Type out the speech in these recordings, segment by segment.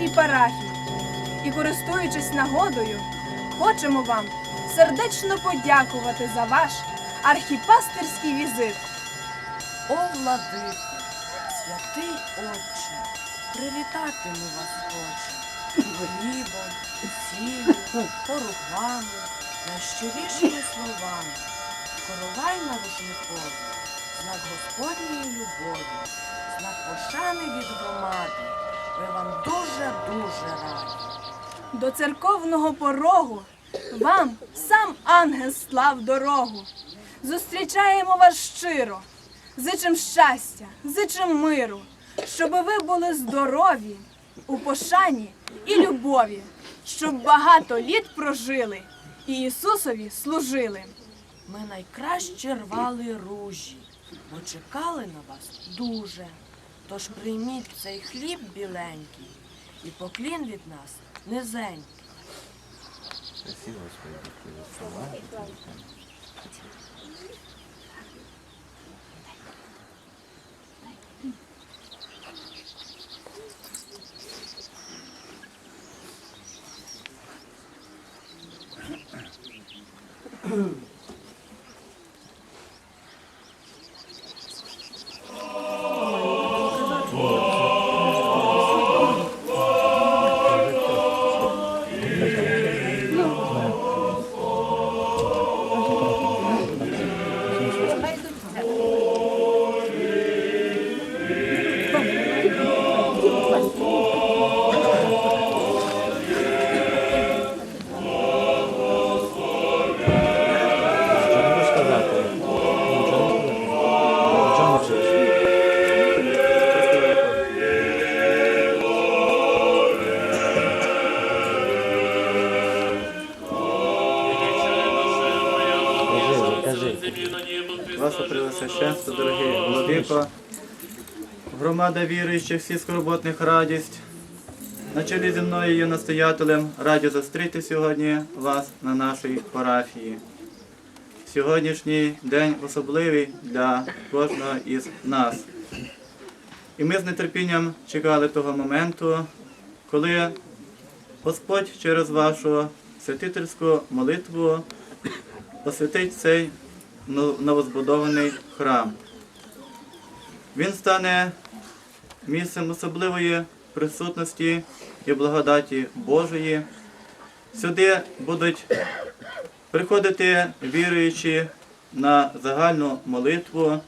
нашій парафії. І, користуючись нагодою, хочемо вам сердечно подякувати за ваш архіпастерський візит. О, владико, святий Отче, привітати ми вас хочемо. Хлібом, сіллю, порухами, найщирішими словами. Коровай на вишникові, знак Господньої любові, знак пошани від громади. Ми вам дуже-дуже раді. До церковного порогу вам сам ангел слав дорогу. Зустрічаємо вас щиро, зичим щастя, зичим миру, щоб ви були здорові у пошані і любові, щоб багато літ прожили і Ісусові служили. Ми найкраще рвали ружі, бо чекали на вас дуже. Тож прийміть цей хліб біленький і поклін від нас низенький. Що Ваше Преосвященство, дорогий Владико, громада віруючих, всі скорботних радість. На чолі зі мною є настоятелем раді зустріти сьогодні вас на нашій парафії. Сьогоднішній день особливий для кожного із нас. І ми з нетерпінням чекали того моменту, коли Господь через вашу святительську молитву освятить цей новозбудований храм. Він стане місцем особливої присутності і благодаті Божої. Сюди будуть приходити віруючі на загальну молитву.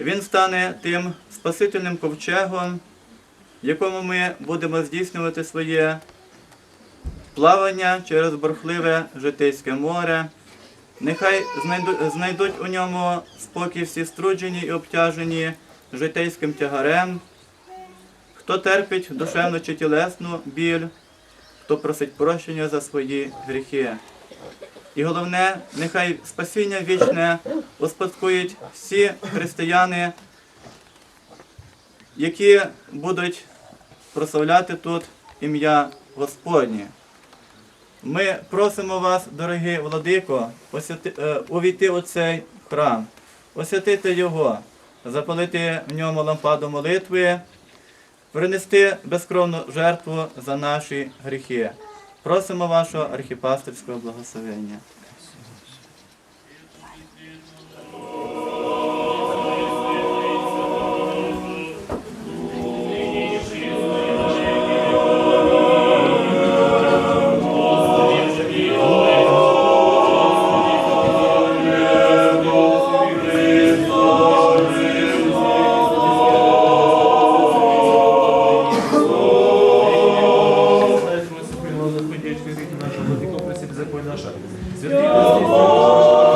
Він стане тим спасительним ковчегом, якому ми будемо здійснювати своє плавання через бурхливе житейське море. Нехай знайдуть у ньому спокій всі струджені і обтяжені житейським тягарем, хто терпить душевну чи тілесну біль, хто просить прощення за свої гріхи. І головне, нехай спасіння вічне успадкують всі християни, які будуть прославляти тут ім'я Господнє. Ми просимо вас, дорогий владико, е, увійти у цей храм, освятити його, запалити в ньому лампаду молитви, принести безкровну жертву за наші гріхи. Просимо вашого архіпастерського благословення. Святий Господь.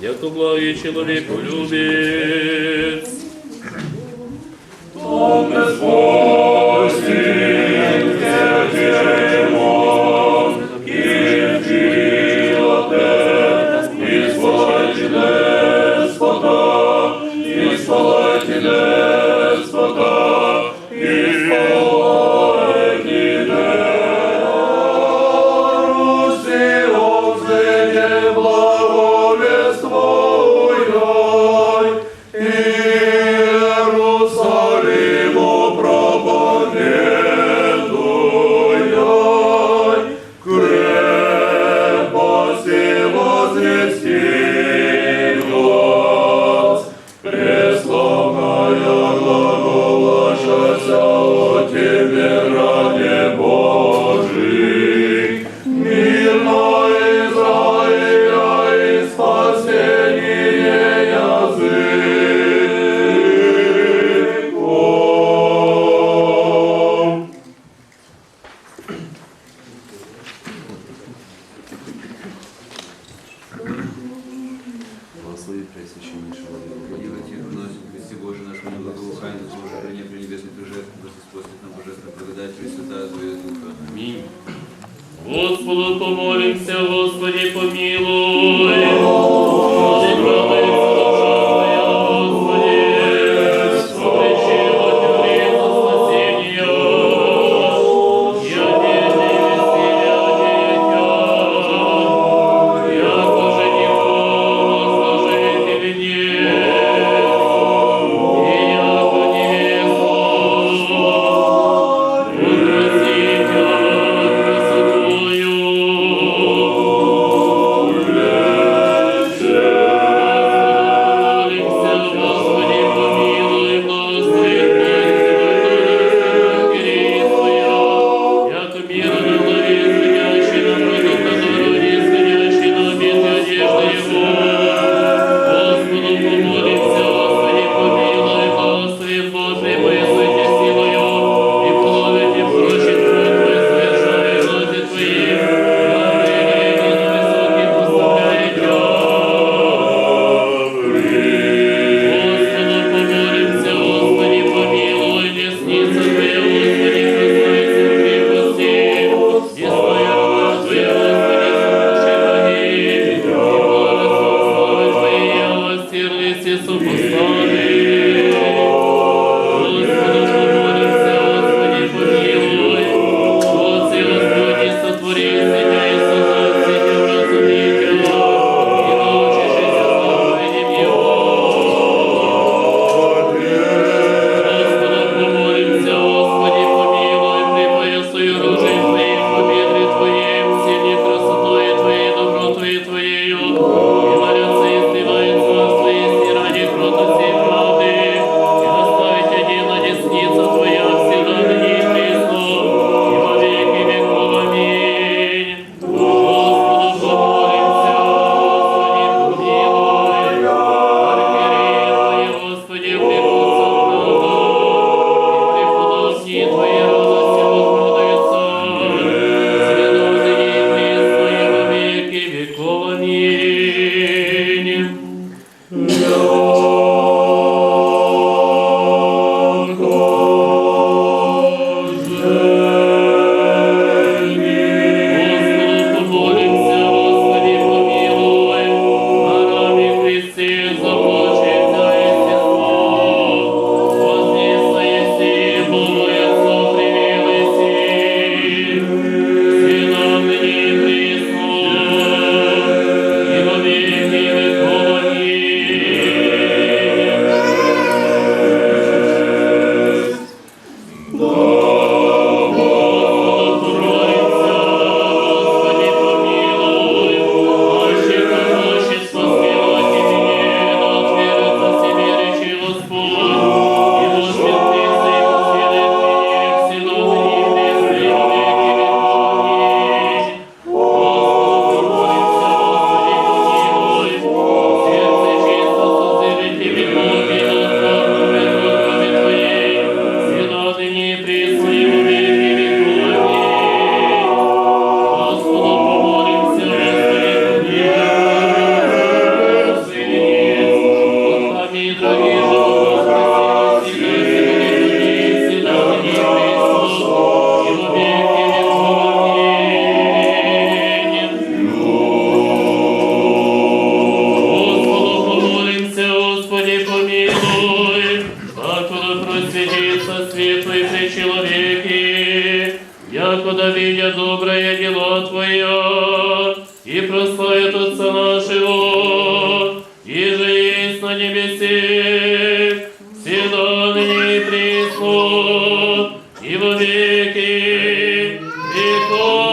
Яко благий чоловік любец. Господу помолимся, Господи помилуй. Lord. Во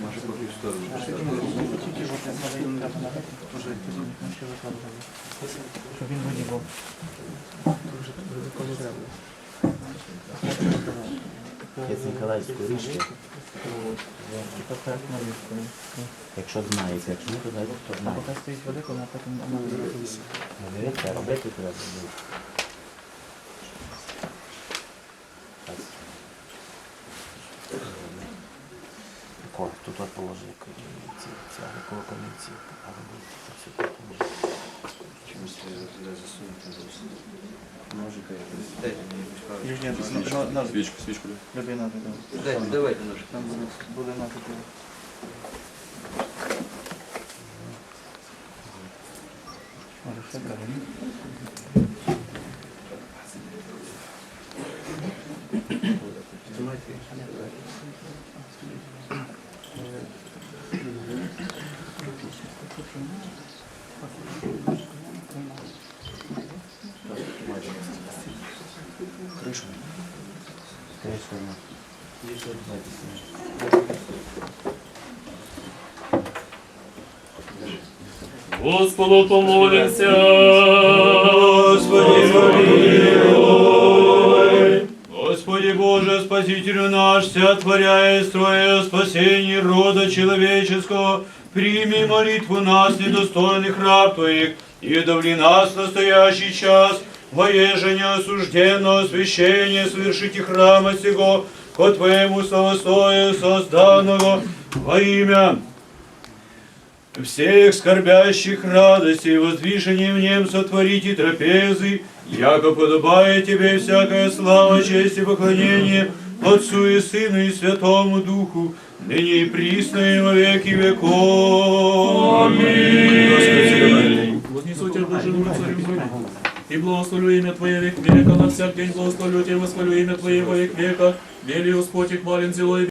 Може, поки в сторону. Отець Ніколай Скорішки. Якщо знаєте, якщо не, то дайте, хто знає. Поки стоїть велико, вона потім дивіться, робити треба тут от положи ці, ці, коло комінці, а робити це все тут. Чомусь я туди засунути. Ножика якось. Южня, Свічку, Дайте, давайте ножик. Там буде るほどね。Thank you. Господу помолимся. Господи, помилуй. Господи Боже, Спасителю наш, сотворяя и строя спасение рода человеческого, прими молитву нас, недостойных раб Твоих, и удовли нас в настоящий час, воеже неосужденного освящения совершите храма сего, по Твоему славостою созданного во имя всех скорбящих радостей, воздвижением в нем сотворите трапезы, яко подобает тебе всякая слава, честь и поклонение Отцу и Сыну и Святому Духу, ныне и присно и во веки веков. Аминь. Вознесу тебя, Боже, мой царю мой, и благословлю имя Твое век века, на всяк день благословлю Тебя, восхвалю имя Твое во век века, вели Господь и хвален зело и